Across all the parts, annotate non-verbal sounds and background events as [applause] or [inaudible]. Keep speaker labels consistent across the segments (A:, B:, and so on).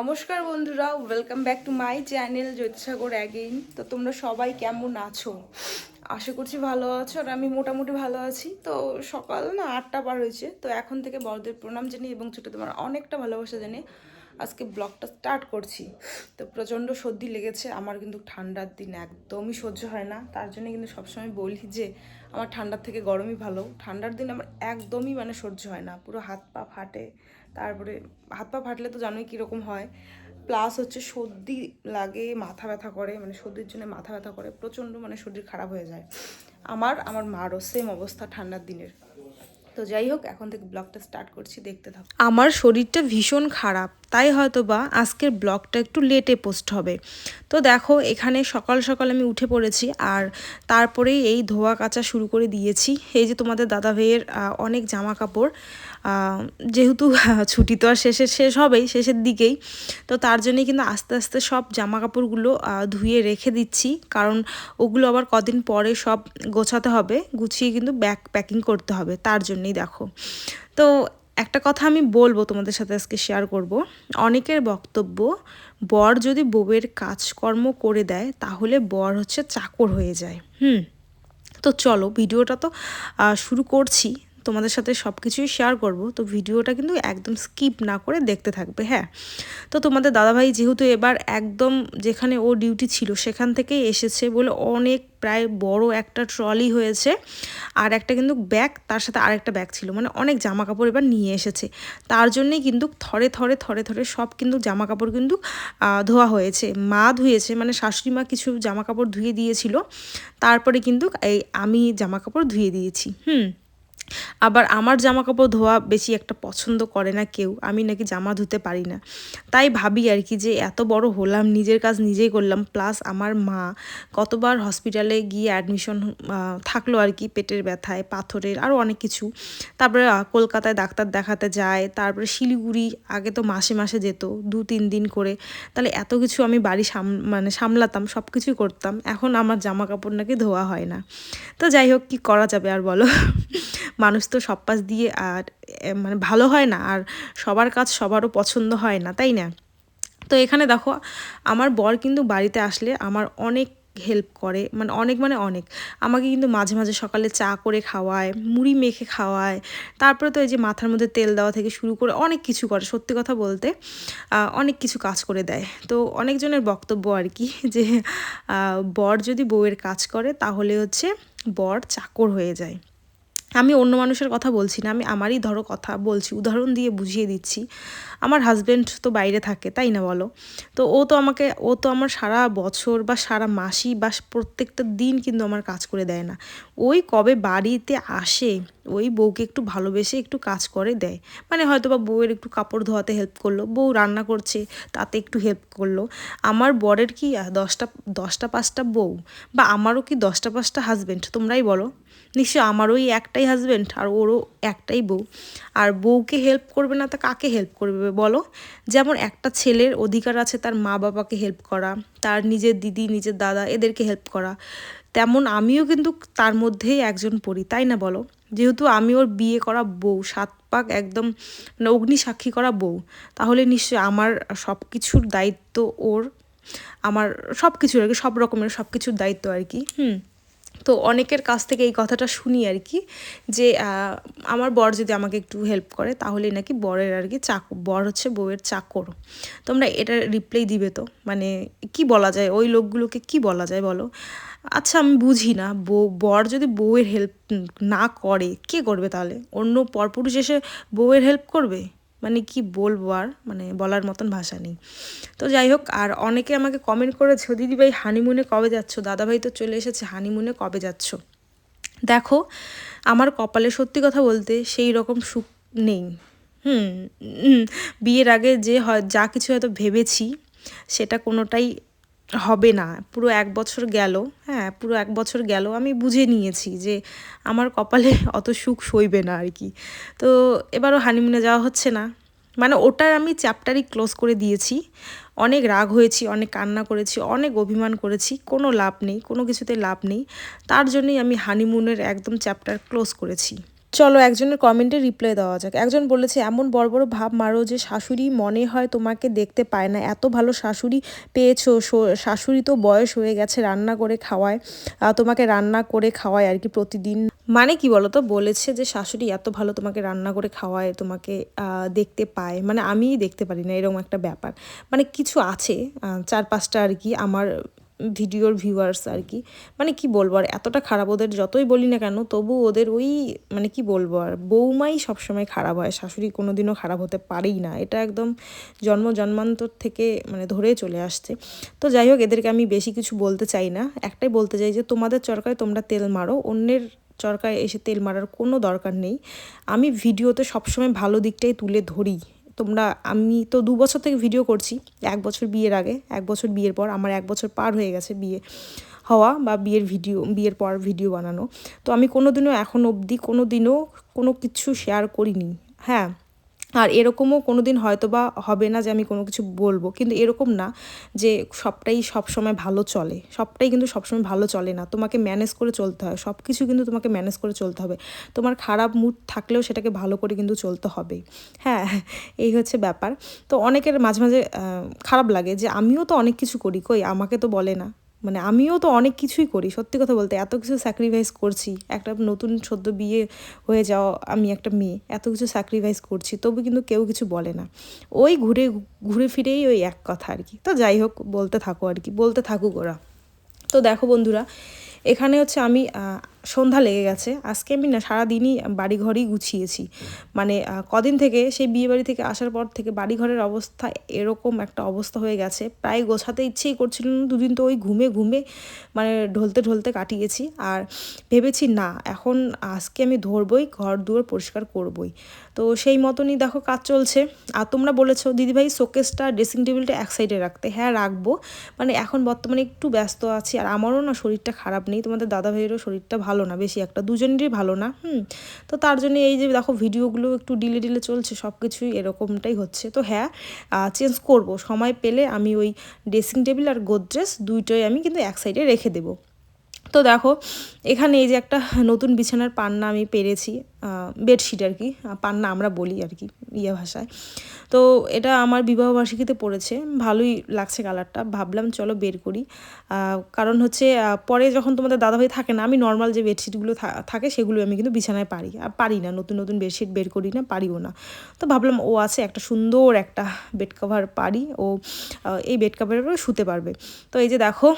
A: নমস্কার বন্ধুরা welcome back to my channel Jyotisagar again তো তোমরা সবাই কেমন আছো? আশা করছি ভালো আছো আর আমি মোটামুটি ভালো আছি। তো সকাল না আটটা পার হয়েছে, তো এখন থেকে বড়দের প্রণাম জানিয়ে এবং ছোটো তোমার অনেকটা ভালোবাসা জানিয়ে আজকে ব্লগটা স্টার্ট করছি। তো প্রচণ্ড সর্দি লেগেছে, আমার কিন্তু ঠান্ডার দিন একদমই সহ্য হয় না। তার জন্য কিন্তু সবসময় বলি যে, আমার ঠান্ডার থেকে গরমই ভালো। ঠান্ডার দিন আমার একদমই মানে সহ্য হয় না, পুরো হাত পা ফাটে। তারপরে হাত পা ফাটলে তো জানোই কীরকম হয়। প্লাস হচ্ছে সর্দি লাগে, মাথা ব্যথা করে মানে সর্দির জন্য মাথা ব্যথা করে, প্রচণ্ড মানে শরীর খারাপ হয়ে যায়। আমার আমার মারও সেম অবস্থা ঠান্ডার দিনের। তো যাই হোক, এখন থেকে ব্লগটা স্টার্ট করছি, দেখতে থাকো। আমার শরীরটা ভীষণ খারাপ, তাই হয়তো বা আজকের ব্লগটা একটু লেটে পোস্ট হবে। তো দেখো, এখানে সকাল সকাল আমি উঠে পড়েছি, আর তারপরেই এই ধোয়া কাচা শুরু করে দিয়েছি। এই যে তোমাদের দাদা ভাইয়ের অনেক জামা কাপড় যেহেতু [laughs] ছুটি তো আর শেষে শেষ হবেই, শেষের দিকেই, তো তার জন্যই কিন্তু আস্তে আস্তে সব জামা কাপড়গুলো ধুয়ে রেখে দিচ্ছি। কারণ ওগুলো আবার কদিন পরে সব গোছাতে হবে, গুছিয়ে কিন্তু ব্যাগ প্যাকিং করতে হবে, তার জন্যই দেখো। তো একটা কথা আমি বলব তোমাদের সাথে আজকে শেয়ার করব। অনেকের বক্তব্য, বর যদি বউয়ের কাজকর্ম করে দেয়, তাহলে বর হচ্ছে চাকর হয়ে যায়। হুম, তো চলো, ভিডিওটা তো শুরু করছি। তোমাদের সাথে সব কিছুই শেয়ার করব। তো ভিডিওটা কিন্তু একদম স্কিপ না করে দেখতে থাকবে হ্যাঁ? তো তোমাদের দাদাভাই যেহেতু এবার একদম যেখানে ও ডিউটি ছিল সেখান থেকেই এসেছে বলে অনেক প্রায় বড় একটা ট্রলি হয়েছে। আর একটা কিন্তু ব্যাগ তার সাথে আরেকটা ব্যাগ ছিল। মানে অনেক জামা কাপড় এবার নিয়ে এসেছে। তার জন্যেই কিন্তু থরে থরে থরে থরে সব কিন্তু জামা কাপড় কিন্তু ধোয়া হয়েছে। মা ধুয়েছে মানে শাশুড়ি মা কিছু জামা কাপড় ধুয়ে দিয়েছিল। তারপরে কিন্তু এই আমি জামা কাপড় ধুয়ে দিয়েছি, হুম? আবার আমার জামা কাপড় ধোয়া বেশি একটা পছন্দ করে না কেউ। আমি নাকি জামা ধুতে পারি না। তাই ভাবি আর কি যে এত বড় হলাম, নিজের কাজ নিজেই করলাম প্লাস আমার মা কতবার হসপিটালে গিয়ে অ্যাডমিশন থাকল আর কি পেটের ব্যথায়, পাথরের আরও অনেক কিছু। তারপরে কলকাতায় ডাক্তার দেখাতে যায়, তারপরে শিলিগুড়ি, আগে তো মাসে মাসে যেত, দু, তিন দিন করে। তাহলে এত কিছু আমি বাড়ি সাম মানে সামলাতাম সব কিছুই করতাম। এখন আমার জামা কাপড় নাকি ধোয়া হয় না। তো যাই হোক, কী করা যাবে আর বলো? মানুষ তো সব পাশ দিয়ে আর মানে ভালো হয় না আর সবার কাজ সবারও পছন্দ হয় না, তাই না? তো এখানে দেখো, আমার বর কিন্তু বাড়িতে আসলে আমার অনেক হেল্প করে মানে অনেক মানে অনেক। আমাকে কিন্তু মাঝে মাঝে সকালে চা করে খাওয়ায়, মুড়ি মেখে খাওয়ায়, তারপরে তো এই যে মাথার মধ্যে তেল দেওয়া থেকে শুরু করে অনেক কিছু করে, সত্যি কথা বলতে অনেক কিছু কাজ করে দেয়। তো অনেকজনের বক্তব্য আর কি [laughs] যে বর যদি বউয়ের কাজ করে তাহলে হচ্ছে বর চাকর হয়ে যায়। আমি অন্য মানুষের কথা বলছি না, আমি আমারই ধরো কথা বলছি, উদাহরণ দিয়ে বুঝিয়ে দিচ্ছি। আমার হাজব্যান্ড তো বাইরে থাকে, তাই না বলো? তো ও তো আমাকে, ও তো আমার সারা বছর বা সারা মাসই বা প্রত্যেকটা দিন কিন্তু আমার কাজ করে দেয় না। ওই কবে বাড়িতে আসে, ওই বউকে একটু ভালোবেসে একটু কাজ করে দেয়। মানে হয়তো বা বউয়ের একটু কাপড় ধোয়াতে হেল্প করল, বউ রান্না করছে, তাতে একটু হেল্প করল। আমার বরের কি দশটা দশটা পাঁচটা বউ বা আমারও কি দশটা পাঁচটা হাজব্যান্ড তোমরাই বলো। নিশ্চয় আমারও একটাই হাজব্যান্ড আর ওরও একটাই বউ। আর বউকে হেল্প করবে না তা কাকে হেল্প করবে? বলো? যেমন একটা ছেলের অধিকার আছে তার মা বাবাকে হেল্প করা, তার নিজের দিদি, নিজের দাদা এদেরকে হেল্প করা। তেমন আমিও কিন্তু তার মধ্যেই একজন পড়ি, তাই না বলো? যেহেতু আমি ওর বিয়ে করা বউ, সাত পাক একদম মানে অগ্নি সাক্ষী করা বউ, তাহলে নিশ্চয়ই আমার সব কিছুর দায়িত্ব ওর, আমার সব কিছুর আর কি, সব রকমের সব কিছুর দায়িত্ব আর কি, হুম? তো অনেকের কাছ থেকে এই কথাটা শুনি আর কি যে আমার বর যদি আমাকে একটু হেল্প করে তাহলে নাকি বরের আর কি চাক, বর হচ্ছে বউয়ের চাকর। তোমরা এটা রিপ্লাই দিবে তো? মানে কি বলা যায়? ওই লোকগুলোকে কি বলা যায় বলো? আচ্ছা আমি বুঝি না। বউ, বর যদি বউয়ের হেল্প না করে, কে করবে তাহলে? অন্য পরপুরুষ এসে বউয়ের হেল্প করবে? মানে কি বলব আর মানে বলার মতন ভাষা নেই। তো যাই হোক, আর অনেকে আমাকে কমেন্ট করেছে দিদি ভাই হানিমুনে কবে যাচ্ছ? দাদাভাই তো চলে এসেছে হানিমুনে কবে যাচ্ছ? দেখো, আমার কপালে সত্যি কথা বলতে সেই রকম সুখ নেই। হুম, বিয়ের আগে যে হয়, যা কিছু হয়তো ভেবেছি, সেটা কোনোটাই হবে না। পুরো এক বছর গেল হ্যাঁ পুরো এক বছর গেল। আমি বুঝে নিয়েছি যে আমার কপালে [laughs] অত সুখ সইবে না আর কি। তো এবারও হানিমুনে যাওয়া হচ্ছে না। মানে ওটার আমি চ্যাপ্টারই ক্লোজ করে দিয়েছি। অনেক রাগ হয়েছি, অনেক কান্না করেছি, অনেক অভিমান করেছি। কোনো লাভ নেই, কোনো কিছুতে লাভ নেই। তার জন্যই আমি হানিমুনের একদম চ্যাপ্টার ক্লোজ করেছি। চলো একজনের কমেন্টে রিপ্লাই দেওয়া যাক। একজন বলেছে, এমন বড় বড় ভাব মারো যে শাশুড়ি মনে হয় তোমাকে দেখতে পায় না। এত ভালো শাশুড়ি পেয়েছ শাশুড়ি তো বয়স হয়ে গেছে রান্না করে খাওয়ায় তোমাকে রান্না করে খাওয়ায় আর কি প্রতিদিন। মানে কি বলো তো বলেছে যে শাশুড়ি এত ভালো তোমাকে রান্না করে খাওয়ায়, তোমাকে দেখতে পায়। মানে আমিই দেখতে পারি না, এরকম একটা ব্যাপার। মানে কিছু আছে চার পাঁচটা আর কি আমার ভিডিওর ভিউয়ার্স আর কি। মানে কি বলব, আর এতটা খারাপ ওদের যতই বলি না কেন, তবু ওদের ওই মানে কি বলব, আর বৌমাই সবসময় খারাপ হয়, শাশুড়ি কোনো দিনও খারাপ হতে পারেই না। এটা একদম জন্ম জন্মান্তর থেকে মানে ধরে চলে আসছে। তো যাই হোক, এদেরকে আমি বেশি কিছু বলতে চাই না। একটাই বলতে চাই যে, তোমাদের চরকায় তোমরা তেল মারো, অন্যের চরকায় এসে তেল মারার কোনো দরকার নেই। আমি ভিডিওতে সবসময় ভালো দিকটাই তুলে ধরি। তোমরা, আমি তো দু বছর থেকে ভিডিও করছি, এক বছর বিয়ের আগে, এক বছর বিয়ের পর আমার এক বছর পার হয়ে গেছে বিয়ে হওয়া বা বিয়ের ভিডিও বিয়ের পর ভিডিও বানানো। তো আমি কোনো দিনও এখন অবধি কোনো দিনও কোনো কিছু শেয়ার করিনি। হ্যাঁ আর এরকমও কোনো দিন হয়তো বা হবে না যে আমি কোনো কিছু বলব। কিন্তু এরকম না যে সবটাই সব সময় ভালো চলে। সবটাই কিন্তু সবসময় ভালো চলে না। তোমাকে ম্যানেজ করে চলতে হয়। সব কিছু কিন্তু তোমাকে ম্যানেজ করে চলতে হবে। তোমার খারাপ মুড থাকলেও সেটাকে ভালো করে কিন্তু চলতে হবে। হ্যাঁ এই হচ্ছে ব্যাপার। তো অনেকের মাঝে মাঝে খারাপ লাগে যে আমিও তো অনেক কিছু করি। কই? আমাকে তো বলে না। মানে আমিও তো অনেক কিছুই করি, সত্যি কথা বলতে এত কিছু স্যাক্রিফাইস করছি। একটা নতুন সদ্য বিয়ে হয়ে যাওয়া আমি একটা মেয়ে, এত কিছু স্যাক্রিফাইস করছি, তবু কিন্তু কেউ কিছু বলে না। ওই ঘুরে ঘুরে ফিরেই ওই এক কথা আর কি। তো যাই হোক, বলতে থাকো আর কি, বলতে থাকুক ওরা। তো দেখো বন্ধুরা, এখানে হচ্ছে আমি সন্ধ্যা লেগে গেছে। আজকে আমি না সারাদিনই বাড়িঘরই গুছিয়েছি। মানে কদিন থেকে সেই বিয়েবাড়ি থেকে আসার পর থেকে বাড়িঘরের অবস্থা এরকম একটা অবস্থা হয়ে গেছে। প্রায় গোছাতে ইচ্ছেই করছিল না, দুদিন তো ওই ঘুমে ঘুমে মানে ঢলতে ঢলতে কাটিয়েছি। আর ভেবেছি, না, এখন আজকে আমি ধরবই, ঘর দুয়ার পরিষ্কার করবই। তো সেই মতনই দেখো কাজ চলছে। আর তোমরা বলেছ, দিদিভাই, শোকেসটা, ড্রেসিং টেবিলটা এক সাইডে রাখতে। হ্যাঁ রাখব। মানে এখন বর্তমানে একটু ব্যস্ত আছি। আর আমারও না শরীরটা খারাপ নেই। তোমাদের দাদা ভাইয়েরও শরীরটা ভালো না, বেশি একটা, দুজনেরই ভালো না, হুম? তো তার জন্য এই যে দেখো ভিডিওগুলো একটু ডিলে ডিলে চলছে সব কিছুই এরকমটাই হচ্ছে। তো হ্যাঁ চেঞ্জ করব। সময় পেলে আমি ওই ড্রেসিং টেবিল আর গোদরেজ দুইটাই আমি কিন্তু এক সাইডে রেখে দেবো। তো দেখো, এখানে এই যে একটা নতুন বিছানার পান্না আমি পেরেছি বেডশিট আর কি পান্না আমরা বলি আর কি ইয়ে ভাষায়। তো এটা আমার বিবাহবার্ষিকীতে পড়েছে, ভালোই লাগছে কালারটা, ভাবলাম চলো বের করি। কারণ হচ্ছে পরে যখন তোমাদের দাদাভাই থাকে না, আমি নর্মাল যে বেডশিটগুলো থাকে সেগুলো আমি কিন্তু বিছানায় পারি, আর পারি না, নতুন নতুন বেডশিট বের করি না, পারিও না। তো ভাবলাম ও আছে, একটা সুন্দর একটা বেড কভার পারি, ও এই বেড কভারের শুতে পারবে। তো এই যে দেখো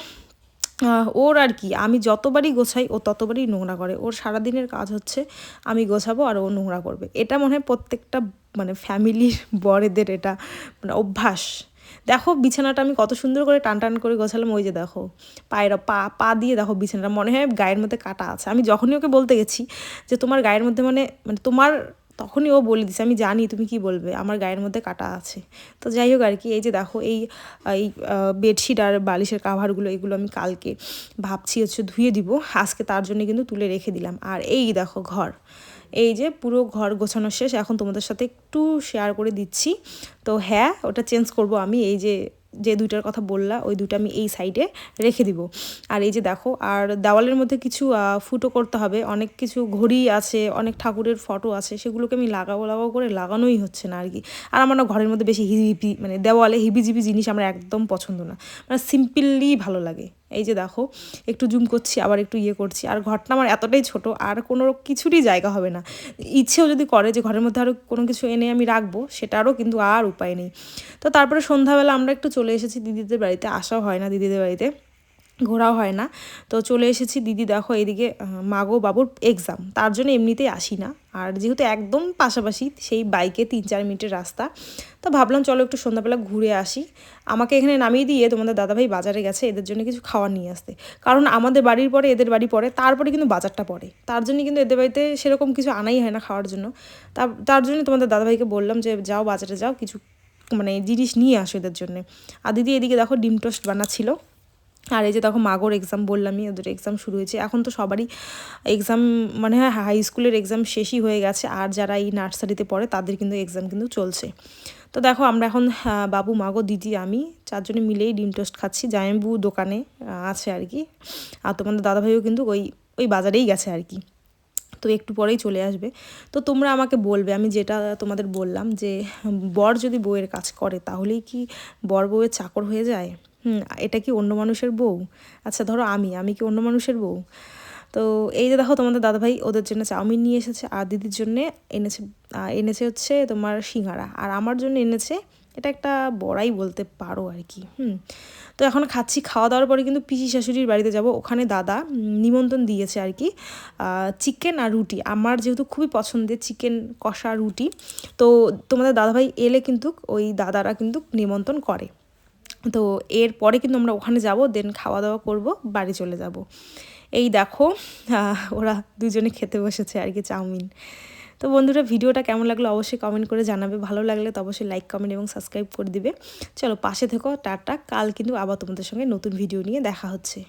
A: ওর আর কি, আমি যতবারই গোছাই, ও ততবারই নোংরা করে। ওর সারাদিনের কাজ হচ্ছে, আমি গোছাবো আর ও নোংরা করবে। এটা মনে হয় প্রত্যেকটা মানে ফ্যামিলির [laughs] বড়েদের এটা মানে অভ্যাস। দেখো, বিছানাটা আমি কত সুন্দর করে টান টান করে গোছালাম, ওই যে দেখো, পায়ের পা পা দিয়ে দেখো বিছানাটা, মনে হয় গায়ের মধ্যে কাটা আছে। আমি যখনই ওকে বলতে গেছি যে তোমার গায়ের মধ্যে মানে মানে তোমার তখনই ও বলে দিছে, আমি জানি তুমি কি বলবে, আমার গায়ের মধ্যে কাটা আছে। তো যাই হোক আর কি, এই যে দেখো, এই এই বেডশিট আর বালিশের কাভারগুলো এগুলো আমি কালকে ভাবছি হচ্ছে ধুয়ে দিব, আজকে তার জন্য কিন্তু তুলে রেখে দিলাম। আর এই দেখো ঘর, এই যে পুরো ঘর গোছানো শেষ, এখন তোমাদের সাথে একটু শেয়ার করে দিচ্ছি। তো হ্যাঁ ওটা চেঞ্জ করব আমি, এই যে যে দুইটার কথা বললা, ওই দুইটা আমি এই সাইডে রেখে দিব। আর এই যে দেখো, আর দেওয়ালের মধ্যে কিছু ফুটো করতে হবে। অনেক কিছু ঘড়ি আছে, অনেক ঠাকুরের ফটো আছে, সেগুলোকে আমি লাগাবো লাগাবো করে লাগানোই হচ্ছে না আর কি। আর আমার না ঘরের মধ্যে বেশি হিবি মানে দেওয়ালে হিবিজিবি জিনিস আমার একদম পছন্দ না। মানে সিম্পলি ভালো লাগে। এই যে দেখো, একটু জুম করছি, আবার একটু ইয়ে করছি। আর ঘরটা আমার এতটাই ছোট, আর কোনো কিছুরই জায়গা হবে না। ইচ্ছেও যদি করে যে ঘরের মধ্যে আরও কোনো কিছু এনে আমি রাখব সেটারও কিন্তু আর উপায় নেই। তো তারপরে সন্ধ্যাবেলা আমরা একটু চলে এসেছি দিদিদের বাড়িতে, আসাও হয় না দিদিদের বাড়িতে। ঘোরাও হয় না। তো চলে এসেছি, দিদি দেখো এদিকে মাগো বাবুর এক্সাম তার জন্য এমনিতেই আসি না। আর যেহেতু একদম পাশাপাশি সেই বাইকে তিন চার মিনিটের রাস্তা, তো ভাবলাম চলো একটু সন্ধ্যাবেলা ঘুরে আসি। আমাকে এখানে নামিয়ে দিয়ে তোমাদের দাদাভাই বাজারে গেছে, এদের জন্য কিছু খাওয়ার নিয়ে আসতে। কারণ আমাদের বাড়ির পরে এদের বাড়ি পরে, তারপরে কিন্তু বাজারটা পড়ে। তার জন্য কিন্তু এদের বাড়িতে সেরকম কিছু আনাই হয় না খাওয়ার জন্য। তার জন্য তোমাদের দাদাভাইকে বললাম যে, যাও বাজারে যাও, কিছু মানে জিনিস নিয়ে আসো এদের জন্য। আর দিদি এদিকে দেখো ডিম টোস্ট বানাচ্ছিল। আর এই যে তখন মাগোর এক্সাম বললামই, ওদের এক্সাম শুরু হয়েছে। এখন তো সবারই এক্সাম মানে হাই স্কুলের এক্সাম শেষই হয়ে গেছে। আর যারা এই নার্সারিতে পড়ে, তাদের কিন্তু এক্সাম কিন্তু চলছে। তো দেখো, আমরা এখন বাবু, মাগো, দিদি, আমি চারজনে মিলেই ডিম টোস্ট খাচ্ছি। জায়ম্বু দোকানে আছে আর কি। আর তোমাদের দাদাভাইও কিন্তু ওই ওই বাজারেই গেছে আর কি। তো একটু পরেই চলে আসবে। তো তোমরা আমাকে বলবে, আমি যেটা তোমাদের বললাম যে, বর যদি বউয়ের কাজ করে, তাহলেই কি বর বউয়ের চাকর হয়ে যায়? হুম, এটা কি অন্য মানুষের বউ? আচ্ছা ধরো আমি আমি কি অন্য মানুষের বউ? তো এই যে দেখো তোমাদের দাদাভাই ওদের জন্য চাউমিন নিয়ে এসেছে, আর দিদির জন্য এনেছে এনেছে হচ্ছে তোমার সিঙ্গারা। আর আমার জন্য এনেছে, এটা একটা বড়াই বলতে পারো আর কি, হুম। তো এখন খাচ্ছি, খাওয়া দাওয়ার পরে কিন্তু পিসি শাশুড়ির বাড়িতে যাব। ওখানে দাদা নিমন্ত্রণ দিয়েছে আর কি চিকেন আর রুটি। আমার যেহেতু খুবই পছন্দের চিকেন কষা রুটি, তো তোমাদের দাদাভাই এলে কিন্তু ওই দাদারা কিন্তু নিমন্ত্রণ করে। তো এরপরে কিন্তু আমরা ওখানে যাব দেন খাওয়া দাওয়া করব, বাড়ি চলে যাব। এই দেখো ওরা দুজনে খেতে বসেছে আর কি চাউমিন। তো বন্ধুরা, ভিডিওটা কেমন লাগল অবশ্যই কমেন্ট করে জানাবে। ভালো লাগলে তো অবশ্যই লাইক কমেন্ট এবং সাবস্ক্রাইব করে দিবে। চলো, পাশে থেকো, টাটা। কাল কিন্তু আবার তোমাদের সঙ্গে নতুন ভিডিও নিয়ে দেখা হচ্ছে।